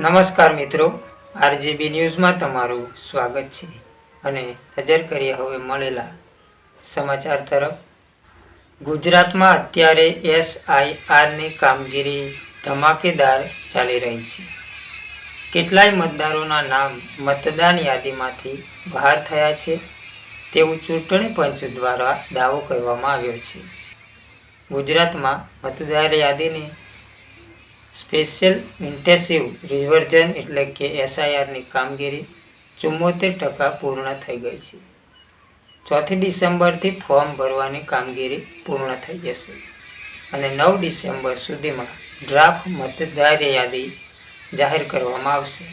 નમસ્કાર મિત્રો, આરજીબી ન્યૂઝમાં તમારું સ્વાગત છે. અને નજર કરીએ હવે મળેલા સમાચાર તરફ. ગુજરાતમાં અત્યારે એસઆઈઆરની કામગીરી ધમાકેદાર ચાલી રહી છે. કેટલાય મતદારોના નામ મતદાન યાદીમાંથી બહાર થયા છે. તેવું ચૂંટણી પંચ દ્વારા દાવો કરવામાં આવ્યો છે. ગુજરાતમાં મતદાર યાદીની સ્પેશિયલ ઇન્ટેન્સિવ રિવર્ઝન એટલે કે એસઆઈઆરની કામગીરી ચુમ્મોતેર ટકા પૂર્ણ થઈ ગઈ છે. ચોથી ડિસેમ્બરથી ફોર્મ ભરવાની કામગીરી પૂર્ણ થઈ જશે અને નવ ડિસેમ્બર સુધીમાં ડ્રાફ્ટ મતદાર યાદી જાહેર કરવામાં આવશે.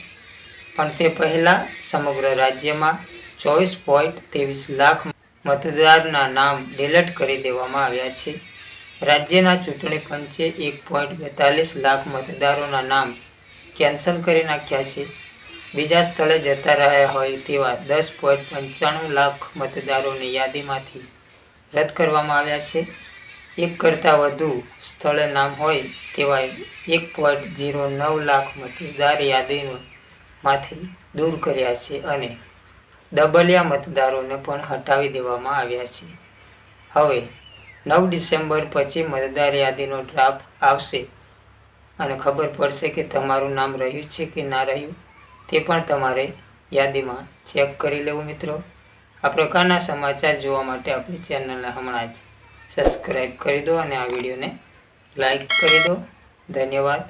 પણ તે પહેલાં સમગ્ર રાજ્યમાં ચોવીસ પોઈન્ટ ત્રેવીસ લાખ મતદારના નામ ડિલેટ કરી દેવામાં આવ્યા છે. રાજ્યના ચૂંટણી પંચે એક પોઈન્ટ બેતાલીસ લાખ મતદારોના નામ કેન્સલ કરી નાખ્યા છે. બીજા સ્થળે જતા રહ્યા હોય તેવા દસ પોઈન્ટ પંચાણું લાખ મતદારોની યાદીમાંથી રદ કરવામાં આવ્યા છે. એક કરતાં વધુ સ્થળે નામ હોય તેવા એક પોઈન્ટ ઝીરો નવ લાખ મતદાર યાદીમાંથી દૂર કર્યા છે અને દબલિયા મતદારોને પણ હટાવી દેવામાં આવ્યા છે. હવે નવ ડિસેમ્બર પછી મતદાર યાદીનો ડ્રાફ્ટ આવશે. અને ખબર પડશે કે તમારું નામ રહ્યું છે કે ના રહ્યું, તે પણ તમારે યાદીમાં ચેક કરી લેવું મિત્રો. આ પ્રકારના સમાચાર જોવા માટે આપણી ચેનલને હમણાં જ સબસ્ક્રાઈબ કરી દો અને આ વિડીયોને લાઈક કરી દો. ધન્યવાદ.